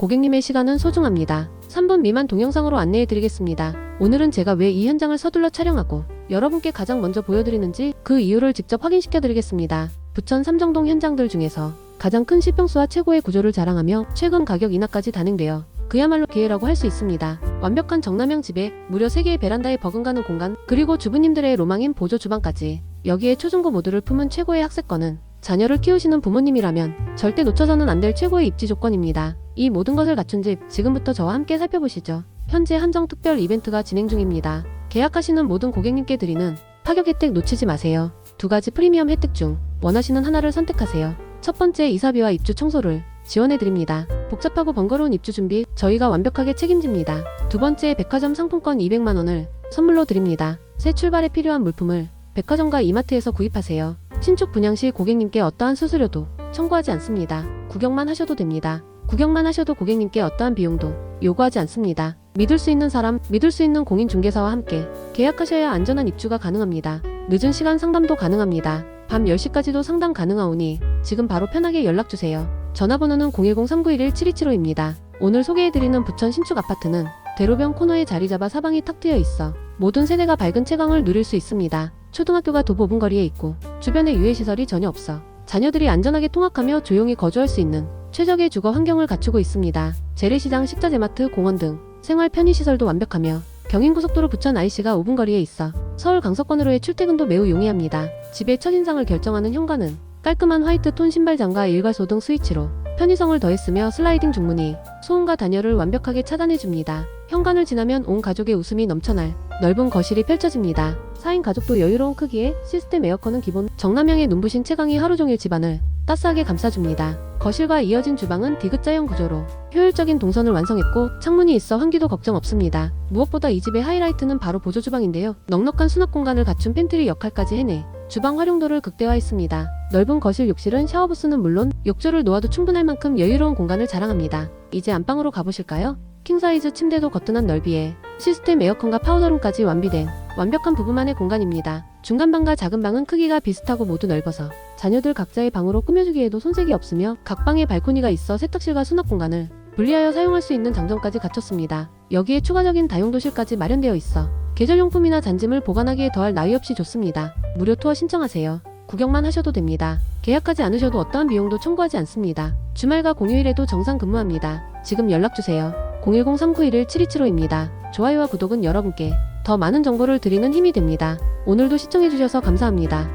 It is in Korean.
고객님의 시간은 소중합니다. 3분 미만 동영상으로 안내해 드리겠습니다. 오늘은 제가 왜 이 현장을 서둘러 촬영하고 여러분께 가장 먼저 보여드리는지 그 이유를 직접 확인시켜 드리겠습니다. 부천 삼정동 현장들 중에서 가장 큰 시평수와 최고의 구조를 자랑하며 최근 가격 인하까지 단행되어 그야말로 기회라고 할 수 있습니다. 완벽한 정남형 집에 무려 3개의 베란다에 버금가는 공간, 그리고 주부님들의 로망인 보조 주방까지 여기에 초중고 모두를 품은 최고의 학세권은 자녀를 키우시는 부모님이라면 절대 놓쳐서는 안 될 최고의 입지 조건입니다. 이 모든 것을 갖춘 집 지금부터 저와 함께 살펴보시죠. 현재 한정 특별 이벤트가 진행 중입니다. 계약하시는 모든 고객님께 드리는 파격 혜택 놓치지 마세요. 두 가지 프리미엄 혜택 중 원하시는 하나를 선택하세요. 첫 번째 이사비와 입주 청소를 지원해 드립니다. 복잡하고 번거로운 입주 준비 저희가 완벽하게 책임집니다. 두 번째 백화점 상품권 200만 원을 선물로 드립니다. 새 출발에 필요한 물품을 백화점과 이마트에서 구입하세요. 신축 분양 시 고객님께 어떠한 수수료도 청구하지 않습니다. 구경만 하셔도 됩니다. 구경만 하셔도 고객님께 어떠한 비용도 요구하지 않습니다. 믿을 수 있는 사람, 믿을 수 있는 공인중개사와 함께 계약하셔야 안전한 입주가 가능합니다. 늦은 시간 상담도 가능합니다. 밤 10시까지도 상담 가능하오니 지금 바로 편하게 연락주세요. 전화번호는 010-3911-7275입니다. 오늘 소개해드리는 부천 신축 아파트는 대로변 코너에 자리 잡아 사방이 탁 트여 있어 모든 세대가 밝은 채광을 누릴 수 있습니다. 초등학교가 도보 5분 거리에 있고 주변에 유해시설이 전혀 없어 자녀들이 안전하게 통학하며 조용히 거주할 수 있는 최적의 주거 환경을 갖추고 있습니다. 재래시장, 식자재마트, 공원 등 생활 편의시설도 완벽하며 경인고속도로 부천 IC가 5분 거리에 있어 서울 강서권으로의 출퇴근도 매우 용이합니다. 집의 첫인상을 결정하는 현관은 깔끔한 화이트 톤 신발장과 일괄소 등 스위치로 편의성을 더했으며 슬라이딩 중문이 소음과 단열을 완벽하게 차단해줍니다. 현관을 지나면 온 가족의 웃음이 넘쳐날 넓은 거실이 펼쳐집니다. 4인 가족도 여유로운 크기에 시스템 에어컨은 기본 정남향의 눈부신 채광이 하루 종일 집안을 따스하게 감싸줍니다. 거실과 이어진 주방은 디귿자형 구조로 효율적인 동선을 완성했고 창문이 있어 환기도 걱정 없습니다. 무엇보다 이 집의 하이라이트는 바로 보조 주방인데요. 넉넉한 수납 공간을 갖춘 팬트리 역할까지 해내 주방 활용도를 극대화했습니다. 넓은 거실 욕실은 샤워부스는 물론 욕조를 놓아도 충분할 만큼 여유로운 공간을 자랑합니다. 이제 안방으로 가보실까요? 킹사이즈 침대도 거뜬한 넓이에 시스템 에어컨과 파우더룸까지 완비된 완벽한 부부만의 공간입니다. 중간 방과 작은 방은 크기가 비슷하고 모두 넓어서 자녀들 각자의 방으로 꾸며주기에도 손색이 없으며 각 방에 발코니가 있어 세탁실과 수납 공간을 분리하여 사용할 수 있는 장점까지 갖췄습니다. 여기에 추가적인 다용도실까지 마련되어 있어 계절용품이나 잔짐을 보관하기에 더할 나위 없이 좋습니다. 무료 투어 신청하세요. 구경만 하셔도 됩니다. 계약하지 않으셔도 어떠한 비용도 청구하지 않습니다. 주말과 공휴일에도 정상 근무합니다. 지금 연락주세요. 010-3911-7275입니다. 좋아요와 구독은 여러분께 더 많은 정보를 드리는 힘이 됩니다. 오늘도 시청해주셔서 감사합니다.